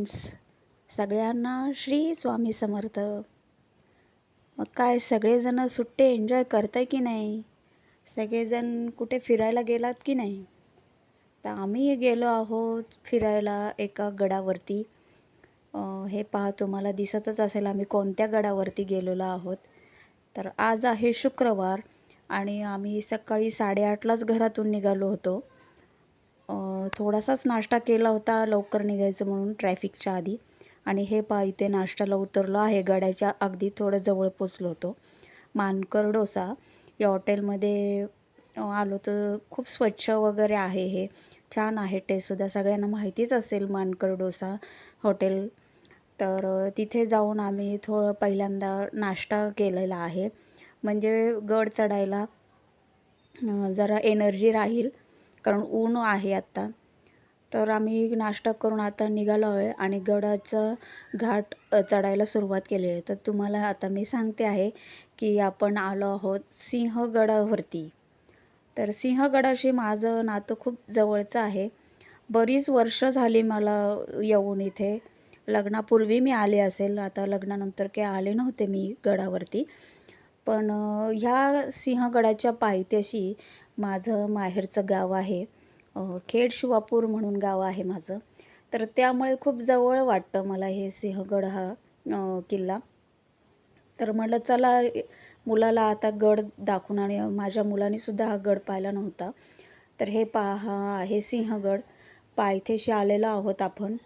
Friends सगळ्यांना श्री स्वामी समर्थ. मग काय सगळेजण सुट्टे एन्जॉय करताय की नाही? सगळेजण कुठे फिरायला गेलात की नाही? तर आम्ही गेलो आहोत फिरायला एका गडावरती. हे पहा तुम्हाला दिसतच असेल आम्ही कोणत्या गडावरती गेलेलो आहोत. तर आज आहे शुक्रवार आणि आम्ही सकाळी साडेआठलाच घरातून निघालो होतो. थोडासाच नाश्ता केला होता लवकर निघायचं म्हणून ट्रॅफिकच्या आधी. आणि हे पहा इथे नाश्त्याला उतरलो आहे. गडाच्या अगदी थोडं जवळ पोचलो होतो. मानकर डोसा. या हॉटेलमध्ये आलो तर खूप स्वच्छ वगैरे आहे हे. छान आहे टेस्टसुद्धा सगळ्यांना माहितीच असेल मानकर डोसा हॉटेल. तर तिथे जाऊन आम्ही थोडं पहिल्यांदा नाश्ता केलेला आहे. म्हणजे गड चढायला जरा एनर्जी राहील. कारण ऊन आहे आत्ता तर आम्ही नाश्ता करून आता निघालो आहे आणि गडाचं घाट चढायला सुरुवात केली आहे. तर तुम्हाला आता मी सांगते आहे की आपण आलो आहोत सिंहगडावरती. तर सिंहगडाशी माझं नातं खूप जवळचं आहे. बरीच वर्ष झाली मला येऊन इथे. लग्नापूर्वी मी आले असेल आता लग्नानंतर काही आले नव्हते मी गडावरती. पण ह्या सिंहगडाच्या पायथ्याशी माझं माहेरचं गाव आहे. खेड शिवापूर म्हणून गाव आहे माझं. तर त्यामुळे खूप जवळ वाटतं मला हे सिंहगड हा किल्ला. तर म्हटलं चला मुलाला आता गड दाखवून आणि माझ्या मुलानेसुद्धा हा गड पाहिला नव्हता. तर हे पहा हा आहे सिंहगड. पायथेशी आलेलो आहोत आपण.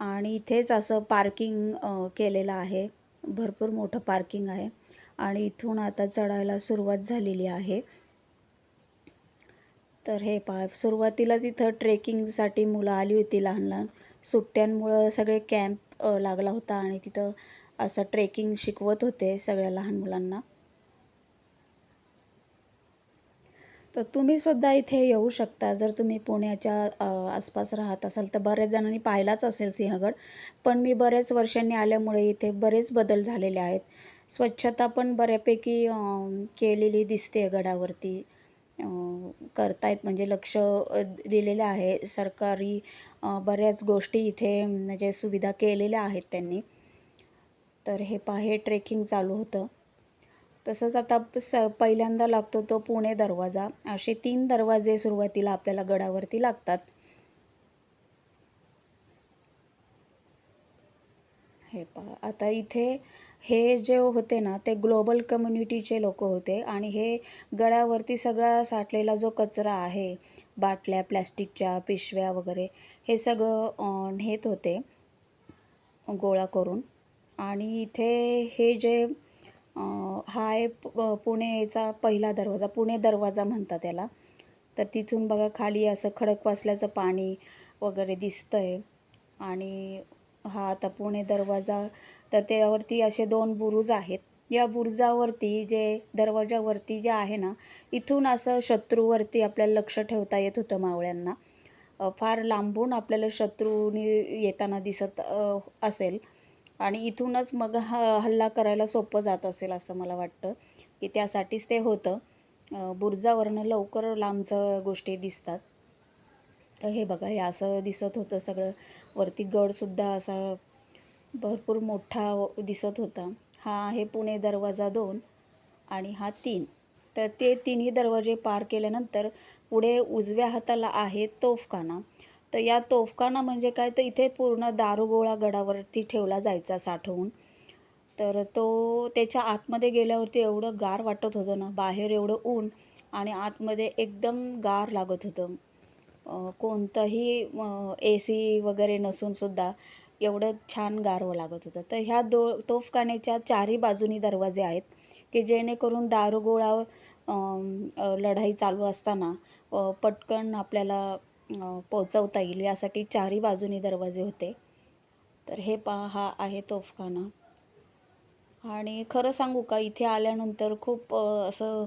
आणि इथेच असं पार्किंग केलेलं आहे. भरपूर मोठं पार्किंग आहे. आणि इथून आता चढायला सुरुवात झालेली आहे. तर हे पहा सुरुवातीलाच इथं ट्रेकिंगसाठी मुलं आली होती लहान लहान. सुट्ट्यांमुळं सगळे कॅम्प लागला होता आणि तिथं असं ट्रेकिंग शिकवत होते सगळ्या लहान मुलांना. तर तुम्ही सुद्धा इथे येऊ शकता. जर तुम्ही पुण्याच्या आसपास राहत असाल तर बऱ्याच जणांनी पाहिलाच असेल सिंहगड. पण मी बऱ्याच वर्षांनी आल्यामुळे इथे बरेच बदल झालेले आहेत. स्वच्छता पण बऱ्यापैकी केलेली दिसते गडावरती. करत आहेत म्हणजे लक्ष दिलेलं आहे. सरकारी बऱ्याच गोष्टी इथे म्हणजे सुविधा केलेल्या आहेत त्यांनी. तर हे पहा हे ट्रेकिंग चालू होतं. तसंच आता स पहिल्यांदा लागतो तो पुणे दरवाजा. असे तीन दरवाजे सुरुवातीला आपल्याला गडावरती लागतात. हे पहा आता इथे हे जे होते ना ते ग्लोबल कम्युनिटीचे लोक होते आणि हे गळ्यावरती सगळा साठलेला जो कचरा आहे बाटल्या प्लॅस्टिकच्या पिशव्या वगैरे हे सगळं नेत होते गोळा करून. आणि इथे हे जे हा आहे पुणेचा पहिला दरवाजा पुणे दरवाजा म्हणतात त्याला तर तिथून बघा खाली असं खडकवासल्याचं पाणी वगैरे दिसतं आहे आणि हा आता पुणे दरवाजा तर त्यावरती असे दोन बुरुज आहेत. या बुरुजावरती जे दरवाजावरती जे आहे ना इथून असं शत्रूवरती आपल्याला लक्ष ठेवता येत होतं मावळ्यांना. फार लांबून आपल्याला शत्रूनी येताना दिसत असेल. आणि इथूनच मग ह हल्ला करायला सोपं जात असेल असं मला वाटतं की त्यासाठीच ते होतं. अ, लवकर लांबचं गोष्टी दिसतात. तर हे बघा हे असं दिसत होतं सगळं. वरती गडसुद्धा असा भरपूर मोठा दिसत होता. हा आहे पुणे दरवाजा दोन आणि हा तीन. तर ते तिन्ही दरवाजे पार केल्यानंतर पुढे उजव्या हाताला आहे तोफखाना. तर या तोफखाना म्हणजे काय? तर इथे पूर्ण दारुगोळा गडावरती ठेवला जायचा साठवून. तर तो त्याच्या आतमध्ये गेल्यावरती एवढं गार वाटत होतं ना बाहेर एवढं ऊन आणि आतमध्ये एकदम गार लागत होतं. कोणतंही ए सी वगैरे नसूनसुद्धा एवढं छान गारवं लागत होतं. तर ह्या दो तोफखान्याच्या चारही बाजूनी दरवाजे आहेत की जेणेकरून दारुगोळा लढाई चालू असताना पटकन आपल्याला पोचवता येईल यासाठी चारही बाजूनी दरवाजे होते. तर हे पहा हा आहे तोफखाना. आणि खरं सांगू का इथे आल्यानंतर खूप असं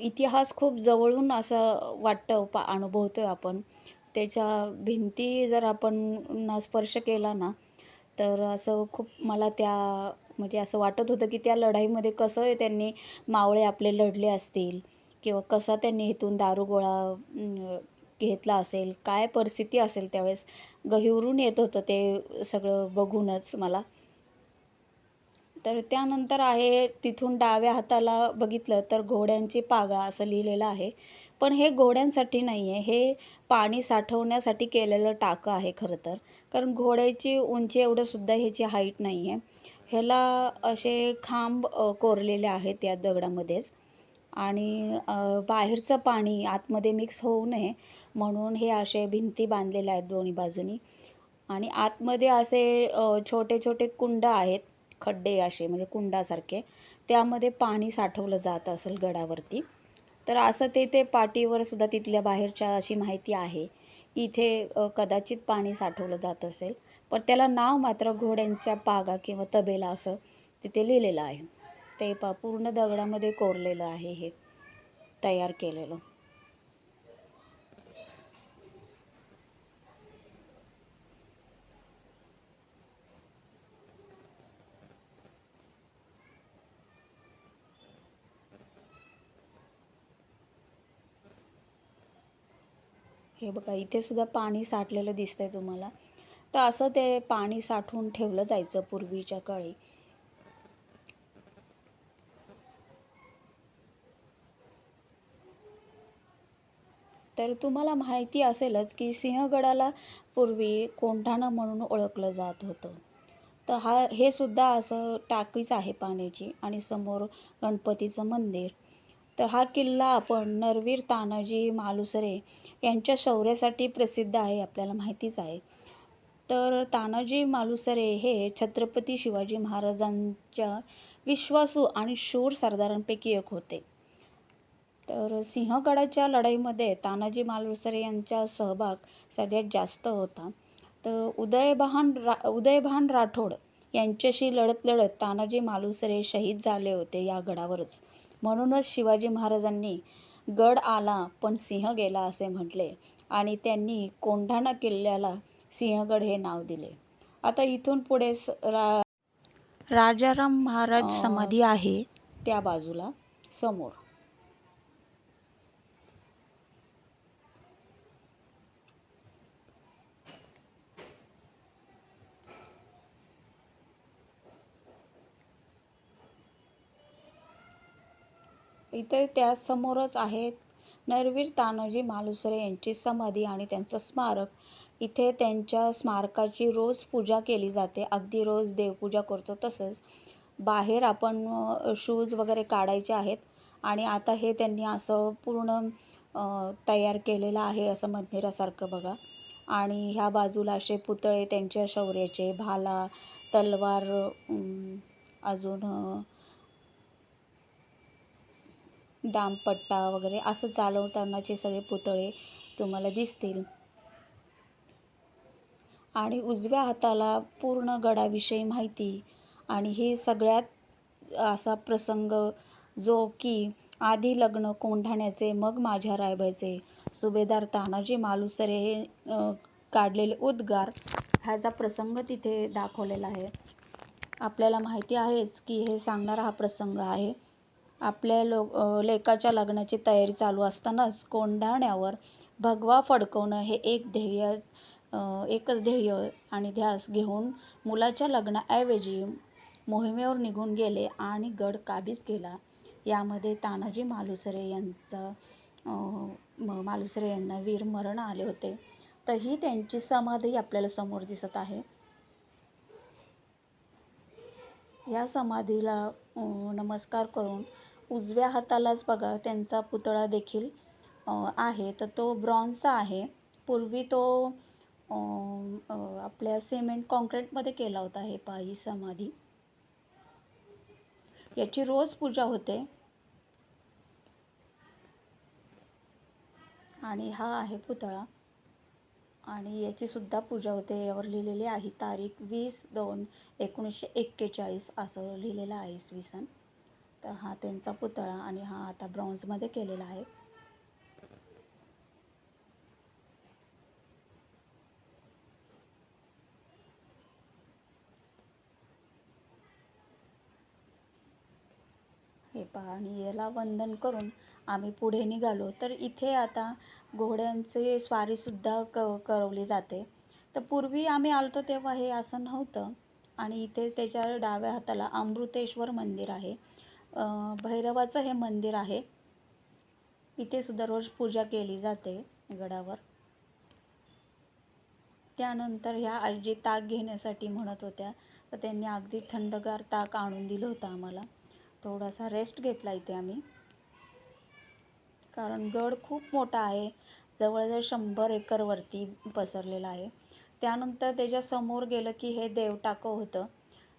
इतिहास खूप जवळून असं वाटतं पा आहे आपण. त्याच्या भिंती जर आपण ना स्पर्श केला ना तर असं खूप मला त्या म्हणजे असं वाटत होतं की त्या लढाईमध्ये कसं त्यांनी मावळे आपले लढले असतील किंवा कसा त्यांनी इथून दारुगोळा घेतला असेल काय परिस्थिती असेल त्यावेळेस गहिवरून येत होतं ते सगळं बघूनच मला. तर त्यानंतर आहे तिथून डाव्या हाताला बघितलं तर घोड्यांची पागा असं लिहिलेलं आहे. पण हे घोड्यांसाठी नाही आहे हे पाणी साठवण्यासाठी केलेलं टाकं आहे खरं तर. कारण घोड्याची उंची एवढंसुद्धा ह्याची हाईट नाही आहे ह्याला असे खांब कोरलेले आहेत या दगडामध्येच. आणि बाहेरचं पाणी आतमध्ये मिक्स होऊ नये म्हणून हे असे भिंती बांधलेल्या आहेत दोन्ही बाजूनी. आणि आतमध्ये असे छोटे छोटे कुंड आहेत खड्डे असे म्हणजे कुंडासारखे. त्यामध्ये पाणी साठवलं जात असेल गडावरती. तर असं ते ते पाटीवर सुद्धा तिथल्या बाहेरच्या अशी माहिती आहे इथे कदाचित पाणी साठवलं जात असेल. पण त्याला नाव मात्र घोड्यांच्या पागा किंवा तबेला असं तिथे लिहिलेलं आहे. ते पा पूर्ण दगडामध्ये कोरलेलं आहे हे तयार केलेलं. हे बघा इथे सुद्धा पाणी साठलेलं दिसतंय तुम्हाला. तर असं ते पाणी साठवून ठेवलं जायचं पूर्वीच्या काळी. तर तुम्हाला माहिती असेलच की सिंहगडाला पूर्वी कोंढाणा म्हणून ओळखलं जात होतं. तर हा हे सुद्धा असं टाकीच आहे पाण्याची आणि समोर गणपतीचं मंदिर. तर हा किल्ला आपण नरवीर तानाजी मालुसरे यांच्या शौर्यासाठी प्रसिद्ध आहे आपल्याला माहितीच आहे. तर तानाजी मालुसरे हे छत्रपती शिवाजी महाराजांच्या विश्वासू आणि शूर सरदारांपैकी एक होते. तर सिंहगडाच्या लढाईमध्ये तानाजी मालुसरे यांचा सहभाग सगळ्यात जास्त होता. तर उदयभान रा उदयभान राठोड यांच्याशी लढत लढत तानाजी मालुसरे शहीद झाले होते या गडावरच. म्हणूनच शिवाजी महाराजांनी गड आला पण सिंह गेला असे म्हटले आणि त्यांनी कोंढाणा किल्ल्याला सिंहगड हे नाव दिले. आता इथून पुढे रा राजाराम महाराज समाधी आहे. त्या बाजूला समोर. इथे त्यासमोरच आहेत नरवीर तानाजी मालुसरे यांची समाधी आणि त्यांचं स्मारक. इथे त्यांच्या स्मारकाची रोज पूजा केली जाते. अगदी रोज देवपूजा करतो तसंच बाहेर आपण शूज वगैरे काढायचे आहेत आणि आता हे त्यांनी असं पूर्ण तयार केलेलं आहे असं मंदिरासारखं बघा. आणि ह्या बाजूला असे पुतळे त्यांच्या शौर्याचे भाला तलवार अजून दामपट्टा वगैरे असं चालवतानाचे सगळे पुतळे तुम्हाला दिसतील. आणि उजव्या हाताला पूर्ण गडाविषयी माहिती आणि हे सगळ्यात असा प्रसंग जो की आधी लग्न कोंढाण्याचे मग माझ्या रायबाचे सुभेदार तानाजी मालुसरे हे काढलेले उद्गार ह्याचा प्रसंग तिथे दाखवलेला आहे. आपल्याला माहिती आहेच की हे सांगणारा हा प्रसंग आहे. आपल्या लो लेकाच्या लग्नाची तयारी चालू असतानाच कोंढाण्यावर भगवा फडकवणं हे एक ध्येय एकच ध्येय आणि ध्यास घेऊन मुलाच्या लग्नाऐवजी मोहिमेवर निघून गेले आणि गड काबीज केला. यामध्ये तानाजी मालुसरे यांचा मालुसरे यांना वीर मरण आले होते. तर ही त्यांची समाधी आपल्याला समोर दिसत आहे. या समाधीला नमस्कार करून उजव्या हातालाच बघा त्यांचा पुतळा देखील आहे. तर तो ब्रॉन्झचा आहे. पूर्वी तो आपल्या सिमेंट कॉन्क्रीटमध्ये केला होता हे पहा ही समाधी. याची रोज पूजा होते. आणि हा आहे पुतळा. आणि याची सुद्धा पूजा होते. यावर लिहिलेली आहे तारीख वीस दोन एकोणीसशे एक्केचाळीस असं लिहिलेलं आहे इसवी सन. तर हा त्यांचा पुतळा आणि हा आता ब्रॉन्झमध्ये केलेला आहे. हे पहा आणि याला वंदन करून आम्ही पुढे निघालो. तर इथे आता घोड्यांचे स्वारीसुद्धा क करवली जाते. तर पूर्वी आम्ही आलतो तेव्हा हे असं नव्हतं. आणि इथे त्याच्या डाव्या हाताला अमृतेश्वर मंदिर आहे. भैरवाचं हे मंदिर आहे. इथे सुद्धा रोज पूजा केली जाते गडावर. त्यानंतर ह्या आजी ताक घेण्यासाठी म्हणत होत्या. तर त्यांनी अगदी थंडगार ताक आणून दिलं होतं आम्हाला. थोडासा रेस्ट घेतला इथे आम्ही. कारण गड खूप मोठा आहे. जवळजवळ शंभर एकरवरती पसरलेला आहे. त्यानंतर त्याच्यासमोर गेलं की हे देवटाकं होतं.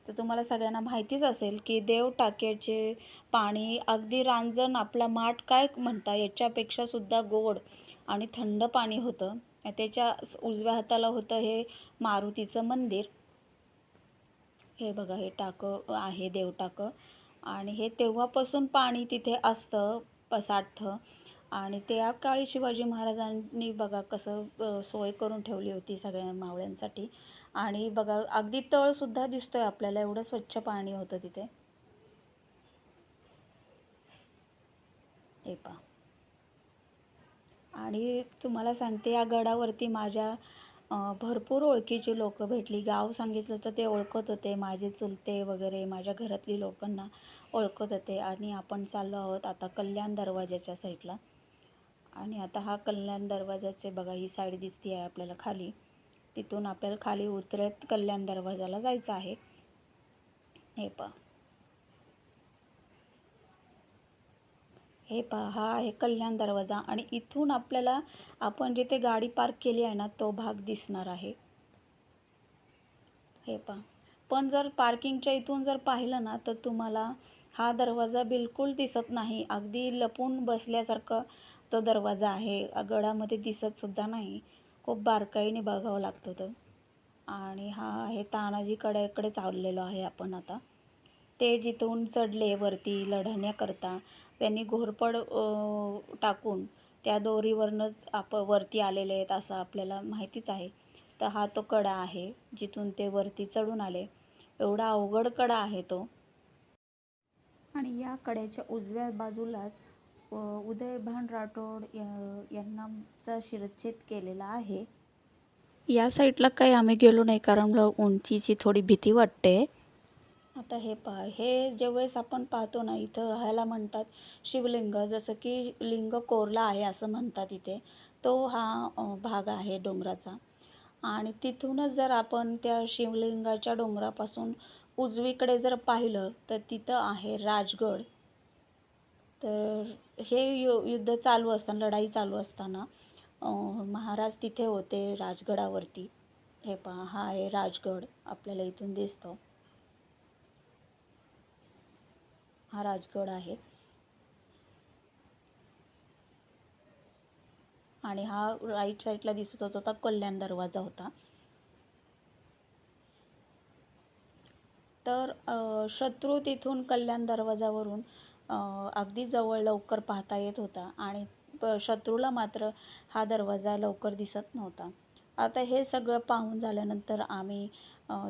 तर तुम्हाला सगळ्यांना माहितीच असेल की देव टाक्याचे पाणी अगदी रांजण आपला माठ काय म्हणता याच्यापेक्षा सुद्धा गोड आणि थंड पाणी होतं. त्याच्या उजव्या हाताला होतं हे मारुतीचं मंदिर. हे बघा हे टाकं आहे देवटाकं आणि हे तेव्हापासून पाणी तिथे असतं साठतं आणि त्या काळी शिवाजी महाराजांनी बघा कसं सोय करून ठेवली होती सगळ्या मावळ्यांसाठी. आणि बघा अगदी तळसुद्धा दिसतो आहे आपल्याला एवढं स्वच्छ पाणी होतं तिथे. हे पहा. आणि तुम्हाला सांगते या गडावरती माझ्या भरपूर ओळखीची लोकं भेटली. गाव सांगितलं तर ते ओळखत होते माझे चुलते वगैरे माझ्या घरातली लोकांना ओळखत होते. आणि आपण चाललो आहोत आता कल्याण दरवाजाच्या साईडला आणि आता हा कल्याण दरवाजाचे बघा ही साईड दिसते आहे आपल्याला खाली. तिथून आपल्याला खाली उतरत कल्याण दरवाजाला जायचं आहे. हे पहा. हे पहा हा आहे कल्याण दरवाजा आणि इथून आपल्याला आपण जिथे गाडी पार्क केली आहे ना तो भाग दिसणार आहे. हे पहा. पण जर पार्किंगच्या इथून जर पाहिलं ना तर तुम्हाला हा दरवाजा बिलकुल दिसत नाही. अगदी लपून बसल्यासारखं तो दरवाजा आहे. गडामध्ये दिसतसुद्धा नाही. खूप बारकाईने बघावं लागतं तर आणि हा आहे तानाजीकडेकडे चाललेलो आहे आपण आता. ते जिथून चढले वरती लढण्याकरता त्यांनी घोरपड टाकून त्या दोरीवरनंच आप वरती आलेले आहेत असं आपल्याला माहितीच आहे. तर हा तो कडा आहे जिथून ते वरती चढून आले. एवढा अवघड कडा आहे तो. आणि या कड्याच्या उजव्या बाजूलाच उदयभान राठोड यांनाचा शिरच्छेद केलेला आहे. या साईडला काही आम्ही गेलो नाही कारण उंचीची थोडी भीती वाटते. आता हे पहा हे ज्यावेळेस आपण पाहतो ना इथं ह्याला म्हणतात शिवलिंग जसं की लिंग कोरला आहे असं म्हणतात इथे. तो हा भाग आहे डोंगराचा. आणि तिथूनच जर आपण त्या शिवलिंगाच्या डोंगरापासून उजवीकडे जर पाहिलं तर तिथं आहे राजगड. तर हे यु युद्ध चालू असताना लढाई चालू असताना महाराज तिथे होते राजगडावरती. हे पहा हा आहे राजगड आपल्याला इथून दिसतो. हा राजगड आहे. आणि हा राईट साईडला दिसत होता तो कल्याण दरवाजा होता. तर शत्रू तिथून कल्याण दरवाजावरून अगदी जवळ लवकर पाहता येत होता आणि शत्रूला मात्र हा दरवाजा लवकर दिसत नव्हता. आता हे सगळं पाहून झाल्यानंतर आम्ही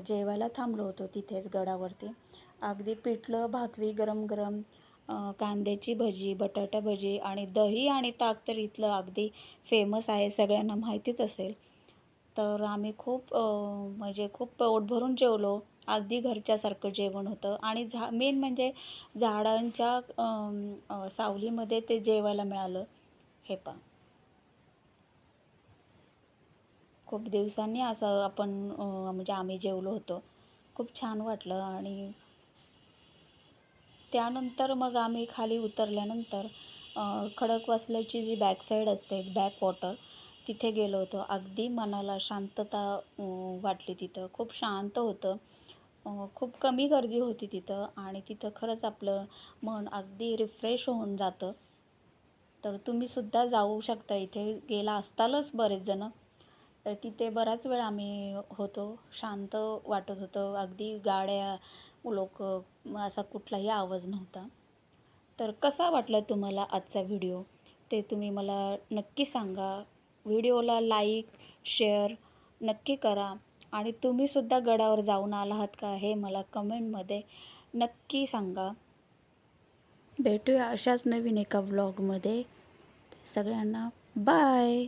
जेवायला थांबलो होतो तिथेच गडावरती. अगदी पिठलं भाकरी गरम गरम कांद्याची भजी बटाटा भजी आणि दही आणि ताक तर इथलं अगदी फेमस आहे सगळ्यांना माहितीच असेल. तर आम्ही खूप म्हणजे खूप पोट भरून जेवलो. अगदी घरच्यासारखं जेवण होतं. आणि झा मेन म्हणजे झाडांच्या सावलीमध्ये ते जेवायला मिळालं. हे पहा. खूप दिवसांनी असं आपण म्हणजे आम्ही जेवलो होतो. खूप छान वाटलं आणि त्यानंतर मग आम्ही खाली उतरल्यानंतर खडकवासल्याची जी बॅक साईड असते बॅक वॉटर तिथे गेलो होतो. अगदी मनाला शांतता वाटली तिथं. खूप शांत होतं. खूप कमी गर्दी होती तिथं आणि तिथं खरंच आपलं मन अगदी रिफ्रेश होऊन जातं. तर तुम्हीसुद्धा जाऊ शकता इथे. गेला असतालच बरेच जणं. तर तिथे बराच वेळ आम्ही होतो. शांत वाटत होतं. अगदी गाड्या लोक असा कुठलाही आवाज नव्हता. तर कसा वाटला तुम्हाला आजचा व्हिडिओ? ते तुम्ही मला नक्की सांगा. व्हिडिओला लाईक शेअर नक्की करा. आणि तुम्हीसुद्धा गडावर जाऊन आला आहात का हे मला कमेंटमध्ये नक्की सांगा. भेटूया अशाच नवीन एका व्लॉगमध्ये सगळ्यांना बाय